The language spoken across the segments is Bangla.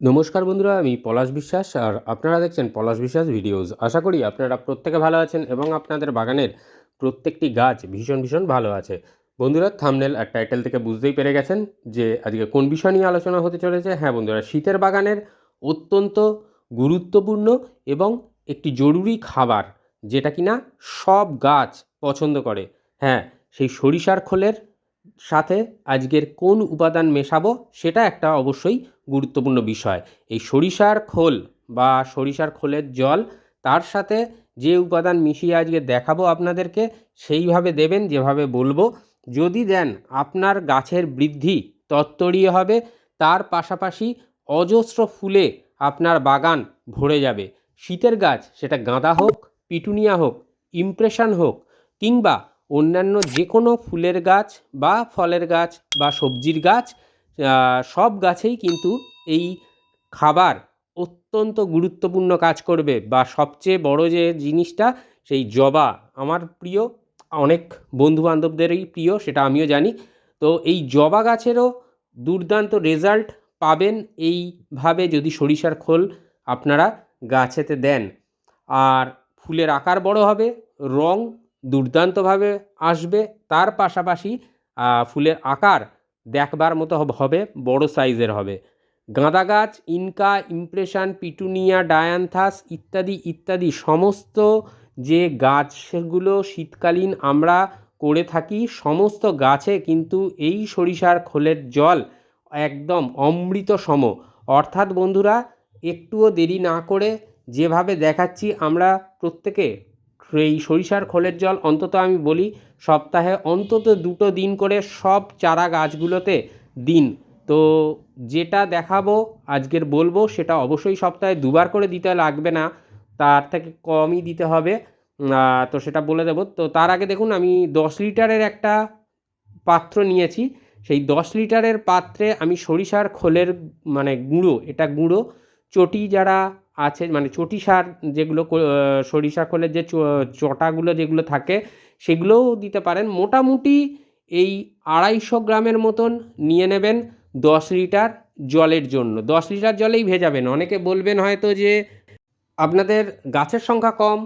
নমস্কার বন্ধুরা, আমি পলাশ বিশ্বাস আর আপনারা দেখছেন পলাশ বিশ্বাস ভিডিওস। আশা করি আপনারা প্রত্যেকে ভালো আছেন এবং আপনাদের বাগানের প্রত্যেকটি গাছ ভীষণ ভীষণ ভালো আছে। বন্ধুরা থামনেল আর টাইটেল থেকে বুঝতেই পেরে গেছেন যে আজকে কোন বিষয় নিয়ে আলোচনা হতে চলেছে। হ্যাঁ বন্ধুরা, শীতের বাগানের অত্যন্ত গুরুত্বপূর্ণ এবং একটি জরুরি খাবার যেটা কিনা সব গাছ পছন্দ করে। হ্যাঁ সেই সরিষার খোলের সাথে আজকের কোন উপাদান মেশাবো সেটা একটা অবশ্যই গুরুত্বপূর্ণ বিষয়। এই সরিষার খোল বা সরিষার খোলের জল, তার সাথে যে উপাদান মিশিয়ে আজকে দেখাবো আপনাদেরকে, সেইভাবে দেবেন, যেভাবে বলব। যদি দেন, আপনার গাছের বৃদ্ধি তত্তরীয় হবে, তার পাশাপাশি অজস্র ফুলে আপনার বাগান ভরে যাবে। শীতের গাছ, সেটা গাঁদা হোক, পিটুনিয়া হোক ইমপ্রেশন হোক, কিংবা অন্যান্য যে কোনো ফুলের গাছ বা ফলের গাছ বা সবজির গাছ সব গাছেই কিন্তু এই খাবার অত্যন্ত গুরুত্বপূর্ণ কাজ করবে বা সবচেয়ে বড় যে জিনিসটা সেই জবা। আমার প্রিয়, অনেক বন্ধু বান্ধবদেরই প্রিয়, সেটা আমিও জানি। তো এই জবা গাছেরও দুর্দান্ত রেজাল্ট পাবেন এইভাবে যদি সরিষার খোল আপনারা গাছেতে দেন। আর ফুলের আকার বড় হবে, রং দুর্দান্তভাবে আসবে। তার পাশাপাশি ফুলের আকার দেখবার মতো হবে বড় সাইজের হবে। গাঁদা গাছ, ইনকা, ইমপ্রেশন, পিটুনিয়া, ডায়ান্থাস ইত্যাদি ইত্যাদি সমস্ত যে গাছগুলো শীতকালীন আমরা করে থাকি, সমস্ত গাছে কিন্তু এই সরিষার খোলের জল একদম অমৃত সম অর্থাৎ বন্ধুরা, একটুও দেরি না করে যেভাবে দেখাচ্ছি, আমরা প্রত্যেকে এই সরিষার খোলের জল অন্তত আমি বলি সপ্তাহে অন্তত দুটো দিন করে সব চারা গাছগুলোতে দিন। তো যেটা দেখাবো, আজকের বলব, সেটা অবশ্যই সপ্তাহে দুবার করে দিতে লাগবে না, তার থেকে কমই দিতে হবে। তো সেটা বলে দেবো। তো তার আগে দেখুন, আমি দশ লিটারের একটা পাত্র নিয়েছি। সেই দশ লিটারের পাত্রে আমি সরিষার খোলের মানে গুঁড়ো, এটা গুঁড়ো, চটি যারা আছে মানে চটি সার যেগুলো সরিষা খোলের যে চটাগুলো যেগুলো থাকে, সেগুলোও দিতে পারেন। মোটামুটি এই আড়াইশো গ্রামের মতন নিয়ে নেবেন দশ লিটার জলের জন্য। দশ লিটার জলেই ভেজাবেন। অনেকে বলবেন হয়তো যে, আপনাদের গাছের সংখ্যা কম,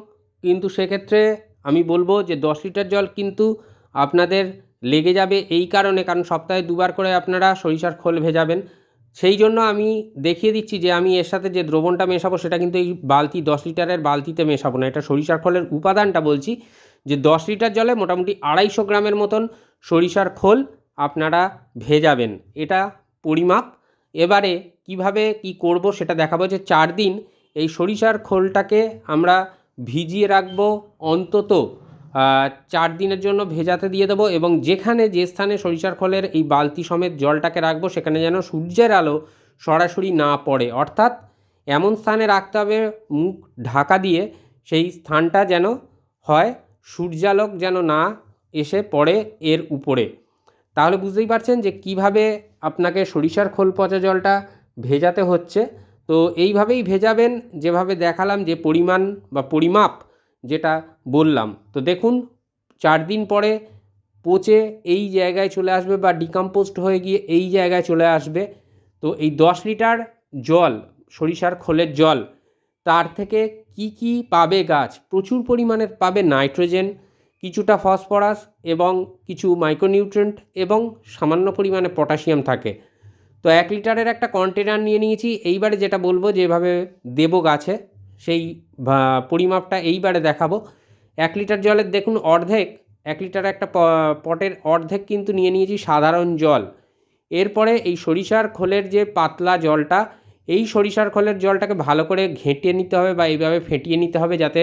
কিন্তু সেক্ষেত্রে আমি বলব যে দশ লিটার জল কিন্তু আপনাদের লেগে যাবে এই কারণে, কারণ সপ্তাহে দুবার করে আপনারা সরিষার খোল ভেজাবেন। সেই জন্য আমি দেখিয়ে দিচ্ছি যে আমি এর সাথে যে দ্রবণটা মেশাবো সেটা কিন্তু এই বালতি দশ লিটারের বালতিতে মেশাবো না। এটা সরিষার খোলের উপাদানটা বলছি যে দশ লিটার জলে মোটামুটি আড়াইশো গ্রামের মতন সরিষার খোল আপনারা ভেজাবেন। এটা পরিমাপ। এবারে কীভাবে কি করব সেটা দেখাবো যে চার দিন এই সরিষার খোলটাকে আমরা ভিজিয়ে রাখব অন্তত চার দিনের জন্য ভেজাতে দিয়ে দেবো এবং যেখানে যে স্থানে সরিষার খোলের এই বালতি সমেত জলটাকে রাখব, সেখানে যেন সূর্যের আলো সরাসরি না পড়ে। অর্থাৎ এমন স্থানে রাখতে হবে, মুখ ঢাকা দিয়ে সেই স্থানটা যেন হয়, সূর্যালোক যেন না এসে পড়ে এর উপরে। তাহলে বুঝতেই পারছেন যে কীভাবে আপনাকে সরিষার খোল পচা জলটা ভেজাতে হচ্ছে। তো এইভাবেই ভেজাবেন, যেভাবে দেখালাম যে পরিমাণ বা পরিমাপ যেটা বললাম। তো দেখুন, চার দিন পরে পচে এই জায়গায় চলে আসবে বা ডিকম্পোস্ট হয়ে গিয়ে এই জায়গায় চলে আসবে। তো এই দশ লিটার জল, সরিষার খোলের জল, তার থেকে কি কি পাবে গাছ? প্রচুর পরিমাণে পাবে নাইট্রোজেন, কিছুটা ফসফরাস এবং কিছু মাইক্রোনিউট্রেন্ট এবং সামান্য পরিমাণে পটাশিয়াম থাকে। তো এক লিটারের একটা কন্টেনার নিয়ে নিয়েছি। এইবারে যেটা বলব, যেভাবে দেবো গাছে সেই পরিমাপটা এইবারে দেখাবো। এক লিটার জলের দেখুন অর্ধেক, এক লিটার একটা পটের অর্ধেক কিন্তু নিয়ে নিয়েছি সাধারণ জল। এরপরে এই সরিষার খোলের যে পাতলা জলটা, এই সরিষার খোলের জলটাকে ভালো করে ঘেঁটে নিতে হবে বা এইভাবে ফেটিয়ে নিতে হবে যাতে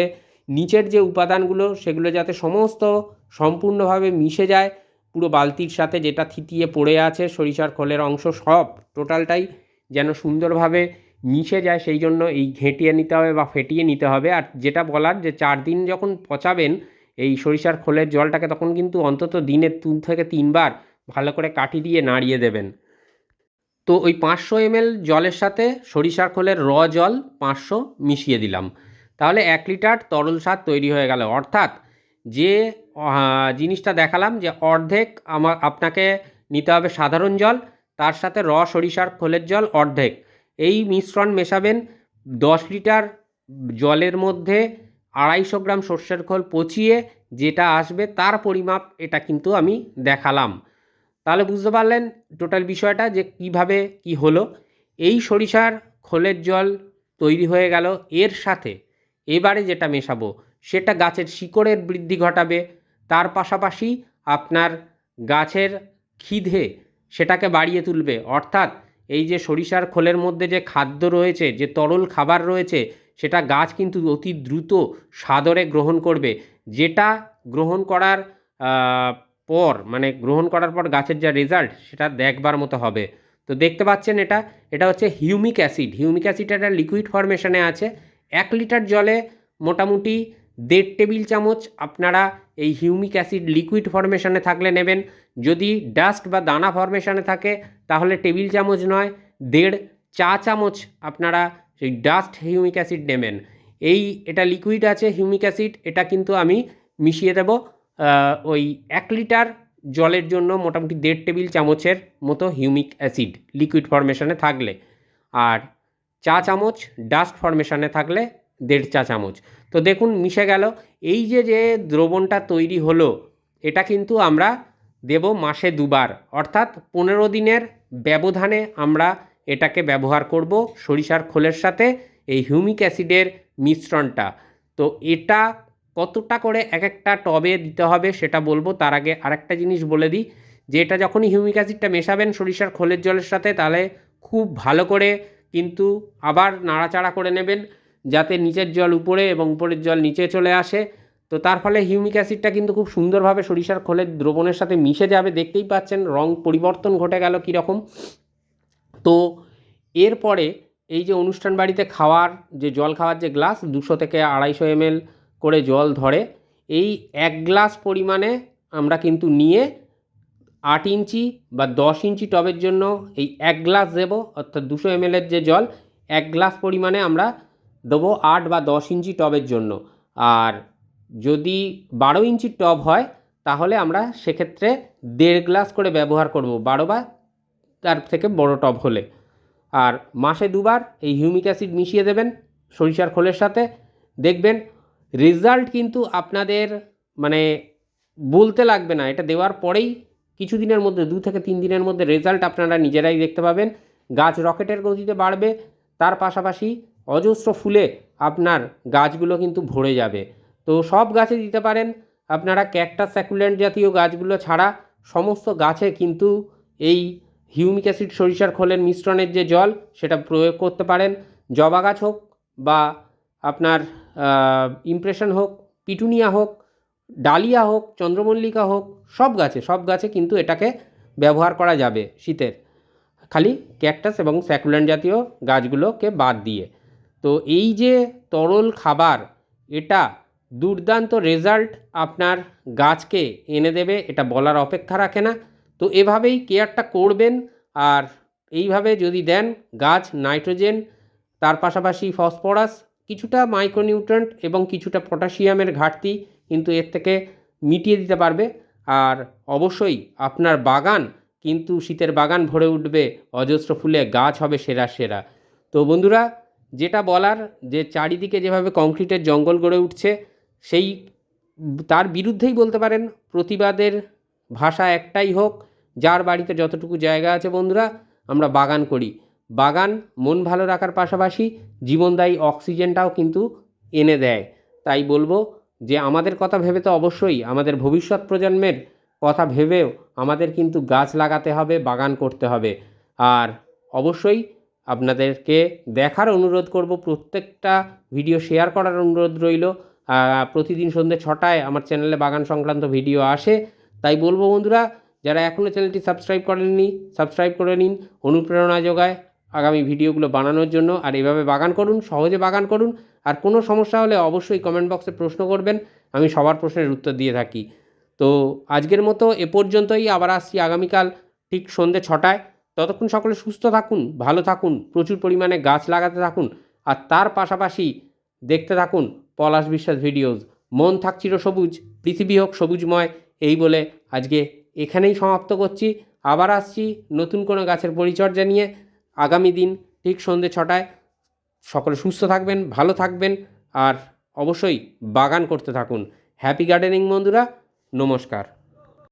নিচের যে উপাদানগুলো, সেগুলো যাতে সমস্ত সম্পূর্ণভাবে মিশে যায়। পুরো বালতির সাথে যেটা থিতিয়ে পড়ে আছে সরিষার খোলের অংশ সব, টোটালটাই যেন সুন্দরভাবে মিশে যায় সেই জন্য এই ঘেঁটিয়ে নিতে হবে বা ফেটিয়ে নিতে হবে। আর যেটা বলার যে চার দিন যখন পচাবেন, এই সরিষার খোলের জলটাকে তখন কিন্তু অন্তত দিনে দু থেকে তিনবার ভালো করে কাঠি দিয়ে নাড়িয়ে দেবেন। তো ওই পাঁচশো এমএল জলের সাথে সরিষার খোলের র জল পাঁচশো মিশিয়ে দিলাম। তাহলে এক লিটার তরল সার তৈরি হয়ে গেল। অর্থাৎ যে জিনিসটা দেখালাম যে অর্ধেক আমার আপনাকে নিতে হবে সাধারণ জল, তার সাথে র সরিষার খোলের জল অর্ধেক। এই মিশ্রণ মেশাবেন দশ লিটার জলের মধ্যে আড়াইশো গ্রাম সর্ষের খোল পচিয়ে যেটা আসবে তার পরিমাপ এটা কিন্তু আমি দেখালাম। তাহলে বুঝতে পারলেন টোটাল বিষয়টা যে কীভাবে কি হলো। এই সরিষার খোলের জল তৈরি হয়ে গেল। এর সাথে এবারে যেটা মেশাবো সেটা গাছের শিকড়ের বৃদ্ধি ঘটাবে। তার পাশাপাশি আপনার গাছের খিদে সেটাকে বাড়িয়ে তুলবে। অর্থাৎ এই যে সরিষার খোলের মধ্যে যে খাদ্য রয়েছে, যে তরল খাবার রয়েছে, সেটা গাছ কিন্তু অতি দ্রুত সাদরে গ্রহণ করবে। যেটা গ্রহণ করার পর মানে গ্রহণ করার পর গাছের যা রেজাল্ট সেটা দেখবার মতো হবে। তো দেখতে পাচ্ছেন এটা এটা হচ্ছে হিউমিক অ্যাসিড হিউমিক অ্যাসিড একটা লিকুইড ফরমেশনে আছে। এক লিটার জলে মোটামুটি দেড় টেবিল চামচ আপনারা এই হিউমিক অ্যাসিড লিকুইড ফরমেশনে থাকলে নেবেন। যদি ডাস্ট বা দানা ফরমেশনে থাকে, তাহলে টেবিল চামচ নয়, দেড় চা চামচ আপনারা সেই ডাস্ট হিউমিক অ্যাসিড নেবেন। এই এটা লিকুইড আছে, হিউমিক অ্যাসিড, এটা কিন্তু আমি মিশিয়ে দেব ওই এক লিটার জলের জন্য মোটামুটি দেড় টেবিল চামচের মতো হিউমিক অ্যাসিড লিকুইড ফরমেশনে থাকলে। আর চা চামচ, ডাস্ট ফরমেশনে থাকলে দেড় চা চামচ। তো দেখুন, মিশে গেল। এই যে যে দ্রবণটা তৈরি হলো, এটা কিন্তু আমরা দেব মাসে দুবার। অর্থাৎ পনেরো দিনের ব্যবধানে আমরা এটাকে ব্যবহার করব সরিষার খোলের সাথে এই হিউমিক অ্যাসিডের মিশ্রণটা। তো এটা কতটা করে এক একটা টবে দিতে হবে সেটা বলব। তার আগে আরেকটা জিনিস বলে দিই, যে এটা যখনই হিউমিক অ্যাসিডটা মেশাবেন সরিষার খোলের জলের সাথে, তাহলে খুব ভালো করে কিন্তু আবার নাড়াচাড়া করে নেবেন। যাতে নিচের জল উপরে এবং উপরের জল নিচে চলে আসে। তো তার ফলে হিউমিক অ্যাসিডটা কিন্তু খুব সুন্দরভাবে সরিষার খোলের দ্রবণের সাথে মিশে যাবে। দেখতেই পাচ্ছেন রং পরিবর্তন ঘটে গেল কীরকম। তো এরপরে এই যে অনুষ্ঠান বাড়িতে খাওয়ার যে জল খাওয়ার যে গ্লাস দুশো থেকে আড়াইশো এমএল করে জল ধরে, এই এক গ্লাস পরিমাণে আমরা কিন্তু নিয়ে আট ইঞ্চি বা দশ ইঞ্চি টবের জন্য এই এক গ্লাস দেবো, অর্থাৎ দুশো এমএলের যে জল, এক গ্লাস পরিমাণে আমরা দেবো আট বা দশ ইঞ্চি টবের জন্য। আর যদি বারো ইঞ্চির টব হয়, তাহলে আমরা সেক্ষেত্রে দেড় গ্লাস করে ব্যবহার করব বারো বা তার থেকে বড় টব হলে। আর মাসে দুবার এই হিউমিক অ্যাসিড মিশিয়ে দেবেন সরিষার খোলের সাথে। দেখবেন রেজাল্ট কিন্তু আপনাদের মানে বলতে লাগবে না। এটা দেওয়ার পরেই কিছু দিনের মধ্যে, দু থেকে তিন দিনের মধ্যে রেজাল্ট আপনারা নিজেরাই দেখতে পাবেন। গাছ রকেটের গতিতে বাড়বে, তার পাশাপাশি অজস্র ফুলে আপনার গাছগুলো কিন্তু ভরে যাবে। তো সব গাছে দিতে পারেন। আপনারা ক্যাকটাস স্যাকুলেন্ট জাতীয় গাছগুলো ছাড়া সমস্ত গাছে কিন্তু এই হিউমিক অ্যাসিড সরিষার খোলের মিশ্রণের যে জল, সেটা প্রয়োগ করতে পারেন। জবা গাছ হোক বা আপনার ইমপ্রেশন হোক, পিটুনিয়া হোক, ডালিয়া হোক, চন্দ্রমল্লিকা হোক, সব গাছে সব গাছে কিন্তু এটাকে ব্যবহার করা যাবে শীতের। খালি ক্যাকটাস এবং স্যাকুলেন্ট জাতীয় গাছগুলোকে বাদ দিয়ে। তো এই যে তরল খাবার, এটা দুর্দান্ত রেজাল্ট আপনার গাছকে এনে দেবে, এটা বলার অপেক্ষা রাখে না। তো এভাবেই কেয়ারটা করবেন আর এইভাবে যদি দেন, গাছ নাইট্রোজেন তার পাশাপাশি ফসফরাস কিছুটা মাইক্রোনিউট্রেন্ট এবং কিছুটা পটাশিয়ামের ঘাটতি কিন্তু এর থেকে মিটিয়ে দিতে পারবে। আর অবশ্যই আপনার বাগান কিন্তু শীতের বাগান ভরে উঠবে, অজস্র ফুলে গাছ হবে সেরা সেরা। তো বন্ধুরা যেটা বলার যে চারিদিকে যেভাবে কংক্রিটের জঙ্গল গড়ে উঠছে, সেই তার বিরুদ্ধেই বলতে পারেন প্রতিবাদের ভাষা একটাই হোক, যার বাড়িতে যতটুকু জায়গা আছে বন্ধুরা, আমরা বাগান করি। বাগান মন ভালো রাখার পাশাপাশি জীবনদায়ী অক্সিজেনটাও কিন্তু এনে দেয়। তাই বলব যে আমাদের কথা ভেবে তো অবশ্যই আমাদের ভবিষ্যৎ প্রজন্মের কথা ভেবেও আমাদের কিন্তু গাছ লাগাতে হবে, বাগান করতে হবে। আর অবশ্যই আপনাদেরকে দেখার অনুরোধ করব, প্রত্যেকটা ভিডিও শেয়ার করার অনুরোধ রইল। প্রতিদিন সন্ধ্যে ছটায় আমার চ্যানেলে বাগান সংক্রান্ত ভিডিও আসে। তাই বলব বন্ধুরা, যারা এখনও চ্যানেলটি সাবস্ক্রাইব করেননি সাবস্ক্রাইব করে নিন। অনুপ্রেরণা যোগায় আগামী ভিডিওগুলো বানানোর জন্য। আর এভাবে বাগান করুন, সহজে বাগান করুন। আর কোনো সমস্যা হলে অবশ্যই কমেন্ট বক্সে প্রশ্ন করবেন, আমি সবার প্রশ্নের উত্তর দিয়ে থাকি। তো আজকের মতো এ পর্যন্তই। আবার আসছি আগামীকাল ঠিক সন্ধ্যে ছটায়। ততক্ষণ সকলে সুস্থ থাকুন, ভালো থাকুন, প্রচুর পরিমাণে গাছ লাগাতে থাকুন আর তার পাশাপাশি দেখতে থাকুন পলাশ বিশ্বাস ভিডিওস। মন থাক চিরসবুজ পৃথিবী হোক সবুজময়, এই বলে আজকে এখানেই সমাপ্ত করছি। আবার আসছি নতুন কোনো গাছের পরিচর্যা নিয়ে আগামী দিন ঠিক সন্ধ্যে ছটায়। সকলে সুস্থ থাকবেন, ভালো থাকবেন আর অবশ্যই বাগান করতে থাকুন। হ্যাপি গার্ডেনিং বন্ধুরা, নমস্কার।